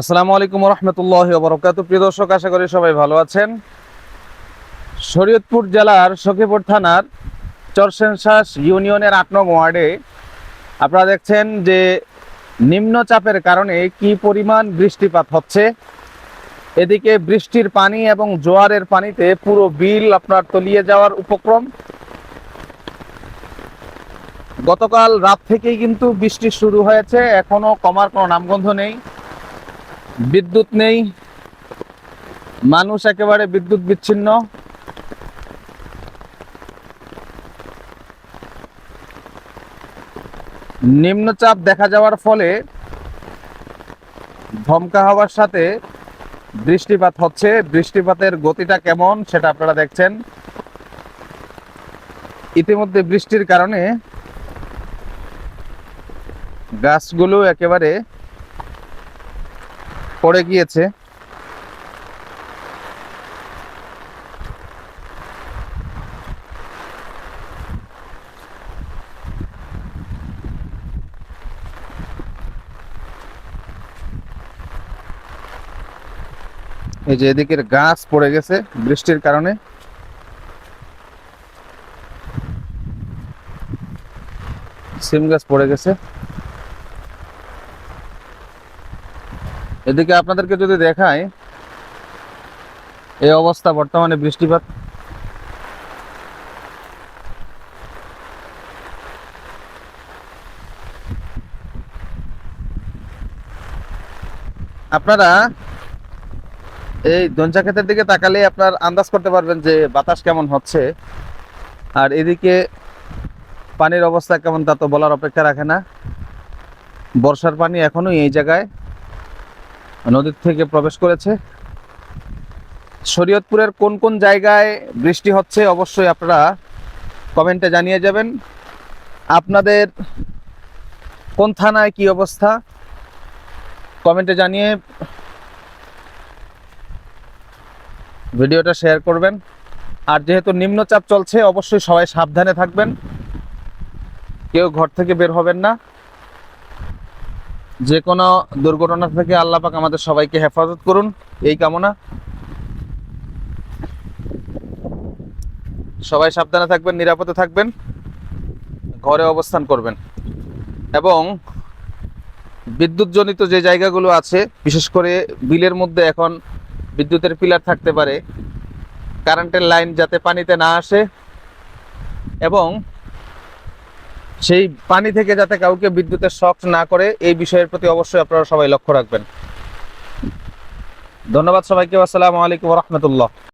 আসসালামু আলাইকুম রহমতুল্লাহ বরকাত প্রিয় দর্শক, আশা করি সবাই ভালো আছেন। শরীয়তপুর জেলার সখীপুর থানার চরসেনশ্বাস ইউনিয়নের আট নং ওয়ার্ডে আপনারা দেখছেন যে নিম্নচাপের কারণে কি পরিমাণ বৃষ্টিপাত হচ্ছে। এদিকে বৃষ্টির পানি এবং জোয়ারের পানিতে পুরো বিল আপনার তলিয়ে যাওয়ার উপক্রম। গতকাল রাত থেকেই কিন্তু বৃষ্টি শুরু হয়েছে, এখনও কমার কোনো নামগন্ধ নেই। বিদ্যুৎ নেই। মানুষ একেবারে বিদ্যুৎ বিচ্ছিন্ন। নিম্নচাপ দেখা যাওয়ার ফলে ধমকা হওয়ার সাথে বৃষ্টিপাত হচ্ছে। বৃষ্টিপাতের গতিটা কেমন সেটা আপনারা দেখছেন। ইতিমধ্যে বৃষ্টির কারণে গাছগুলো একেবারে পড়ে গিয়েছে। এই যে এদিকের গাছ পড়ে গেছে বৃষ্টির কারণে। সিম গাছ পড়ে গেছে। এদিকে আপনাদেরকে যদি দেখায় এই অবস্থা বর্তমানে বৃষ্টিপাত। আপনারা এই দঞ্চা ক্ষেতের দিকে তাকালে আপনার আন্দাজ করতে পারবেন যে বাতাস কেমন হচ্ছে। আর এদিকে পানির অবস্থা কেমন তা তো বলার অপেক্ষা রাখে না। বর্ষার পানি এখনও এই জায়গায় নদীর থেকে প্রবেশ করেছে। শরীয়তপুরের কোন কোন জায়গায় বৃষ্টি হচ্ছে অবশ্যই আপনারা কমেন্টে জানিয়ে যাবেন। আপনাদের কোন থানায় কি অবস্থা, কমেন্টে জানিয়ে ভিডিওটা শেয়ার করবেন। আর যেহেতু নিম্নচাপ চলছে, অবশ্যই সবাই সাবধানে থাকবেন। কেউ ঘর থেকে বের হবেন না। যে কোনো দুর্ঘটনা থেকে আল্লাহ পাক আমাদের সবাইকে হেফাজত করুন। এই কামনা। সবাই সাবধানে থাকবেন, নিরাপদে থাকবেন, ঘরে অবস্থান করবেন। এবং বিদ্যুৎজনিত যে জায়গাগুলো আছে, বিশেষ করে বিলের মধ্যে এখন বিদ্যুতের পিলার থাকতে পারে, কারেন্টের লাইন যাতে পানিতে না আসে, এবং সেই পানি থেকে যাতে কাউকে বিদ্যুতের শখ না করে, এই বিষয়ের প্রতি অবশ্যই আপনারা সবাই লক্ষ্য রাখবেন। ধন্যবাদ সবাইকে, আসসালামু আলাইকুম রহমতুল্লাহ।